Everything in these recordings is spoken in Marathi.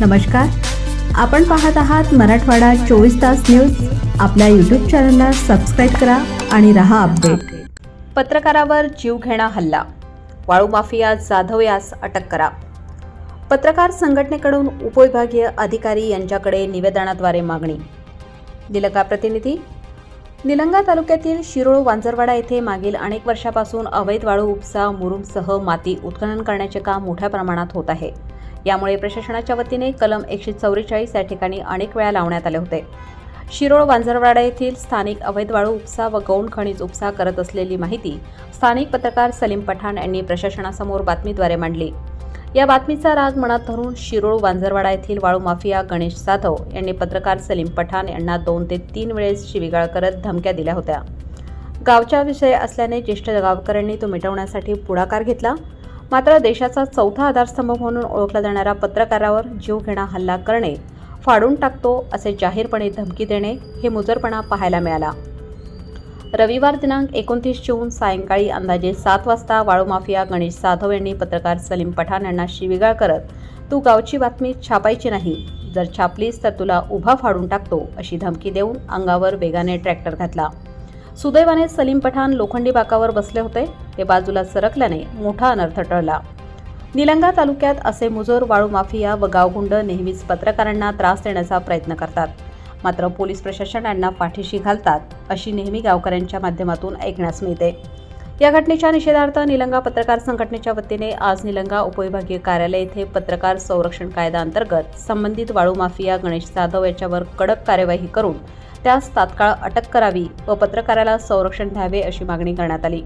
नमस्कार. आपण पाहत आहात मराठवाडा चोवीस तास न्यूज. आपल्या यूट्यूब चॅनलला सबस्क्राईब करा आणि रहा अपडेट पत्रकारावर जीवघेणा हल्ला. वाळू माफिया जाधव यास अटक करा. पत्रकार संघटनेकडून उपविभागीय अधिकारी यांच्याकडे निवेदनाद्वारे मागणी. निलंगा प्रतिनिधी. निलंगा तालुक्यातील शिरोळ वांजरवाडा येथे मागील अनेक वर्षापासून अवैध वाळू उपसा मुरुमसह माती उत्खनन करण्याचे काम मोठ्या प्रमाणात होत आहे. यामुळे प्रशासनाच्या वतीने कलम एकशे चौवेचाळीस या ठिकाणी अनेक वेळा लावण्यात आले होते. शिरोळ वांजरवाडा येथील स्थानिक अवैध वाळू उपसा व गौण खनिज उपसा करत असलेली माहिती स्थानिक पत्रकार सलीम पठाण यांनी प्रशासनासमोर बातमीद्वारे मांडली. या बातमीचा राग मनात धरून शिरोळ वांजरवाडा येथील वाळू माफिया गणेश जाधव यांनी पत्रकार सलीम पठाण यांना दोन ते तीन वेळेस शिवीगाळ करत धमक्या दिल्या होत्या. गावचा विषय असल्याने ज्येष्ठ गावकऱ्यांनी तो मिटवण्यासाठी पुढाकार घेतला. मात्र देशाचा चौथा आधारस्तंभ म्हणून ओळखला जाणाऱ्या पत्रकारावर जीवघेणा हल्ला करणे फाडून टाकतो असे जाहीरपणे धमकी देणे हे मुजरपणा पाहायला मिळाला. रविवार दिनांक एकोणतीस जून सायंकाळी अंदाजे सात वाजता वाळू माफिया गणेश जाधव यांनी पत्रकार सलीम पठाण यांना शिवीगाळ करत तू गावची बातमी छापायची नाही. जर छापलीस तर तुला उभा फाडून टाकतो अशी धमकी देऊन अंगावर वेगाने ट्रॅक्टर घातला. सुदैवाने सलीम पठाण लोखंडी बाकावर बसले होते. ते बाजूला सरकल्याने मोठा अनर्थ टळला. निलंगा तालुक्यात असे मुजोर वाळू माफिया व गावगुंड नेहमीच पत्रकारांना त्रास देण्याचा प्रयत्न करतात. मात्र पोलीस प्रशासन यांना पाठीशी घालतात अशी नेहमी गावकऱ्यांच्या माध्यमातून ऐकण्यास मिळते. या घटनेच्या निषेधार्थ निलंगा पत्रकार संघटनेच्या वतीने आज निलंगा उपविभागीय कार्यालय येथे पत्रकार संरक्षण कायद्याअंतर्गत संबंधित वाळू माफिया गणेश जाधव याच्यावर कडक कार्यवाही करून त्यास तात्काळ अटक करावी व पत्रकाराला संरक्षण द्यावे अशी मागणी करण्यात आली.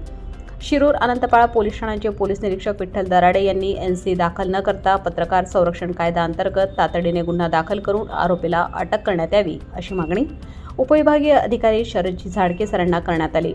शिरूर अनंतपाळा पोलीस ठाण्याचे पोलीस निरीक्षक विठ्ठल दराडे यांनी एनसी दाखल न करता पत्रकार संरक्षण कायद्याअंतर्गत तातडीने गुन्हा दाखल करून आरोपीला अटक करण्यात यावी अशी मागणी उपविभागीय अधिकारी शरदजी झाडके सरांना करण्यात आली.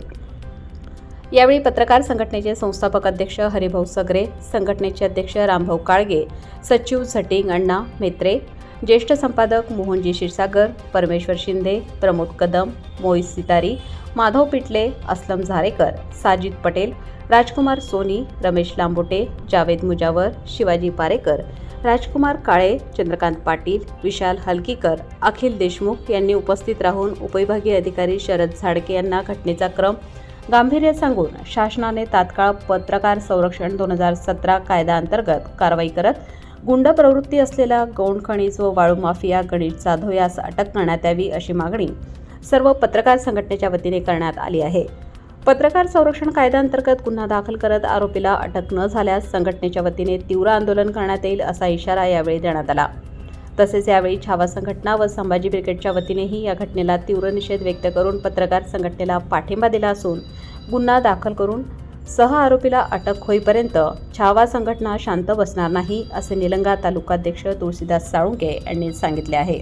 यावेळी पत्रकार संघटनेचे संस्थापक अध्यक्ष हरिभाऊ सगरे संघटनेचे अध्यक्ष रामभाऊ काळगे सचिव झटिंग अण्णा मेत्रे ज्येष्ठ संपादक मोहनजी क्षीरसागर परमेश्वर शिंदे प्रमोद कदम मोहित सितारी माधव पिटले असलम झारेकर साजिद पटेल राजकुमार सोनी रमेश लांबोटे जावेद मुजावर शिवाजी पारेकर राजकुमार काळे चंद्रकांत पाटील विशाल हलकीकर अखिल देशमुख यांनी उपस्थित राहून उपविभागीय अधिकारी शरद झाडके यांना घटनेचा क्रम गांभीर्य सांगून शासनाने तात्काळ पत्रकार संरक्षण दोन हजार सतरा कायद्याअंतर्गत कारवाई करत गुंड प्रवृत्ती असलेला गौण खनिज व वाळू माफिया गणेश जाधव यास अटक करण्यात यावी अशी मागणी सर्व पत्रकार संघटनेच्या वतीने करण्यात आली आहे. पत्रकार संरक्षण कायद्याअंतर्गत गुन्हा दाखल करत आरोपीला अटक न झाल्यास संघटनेच्या वतीने तीव्र आंदोलन करण्यात येईल असा इशारा यावेळी देण्यात आला. तसेच यावेळी छावा संघटना व संभाजी ब्रिगेडच्या वतीनेही या घटनेला तीव्र निषेध व्यक्त करून पत्रकार संघटनेला पाठिंबा दिला असून गुन्हा दाखल करून सह आरोपीला अटक होईपर्यंत छावा संघटना शांत बसणार नाही असे निलंगा तालुकाध्यक्ष तुळशीदास साळुंके यांनी सांगितले आहे.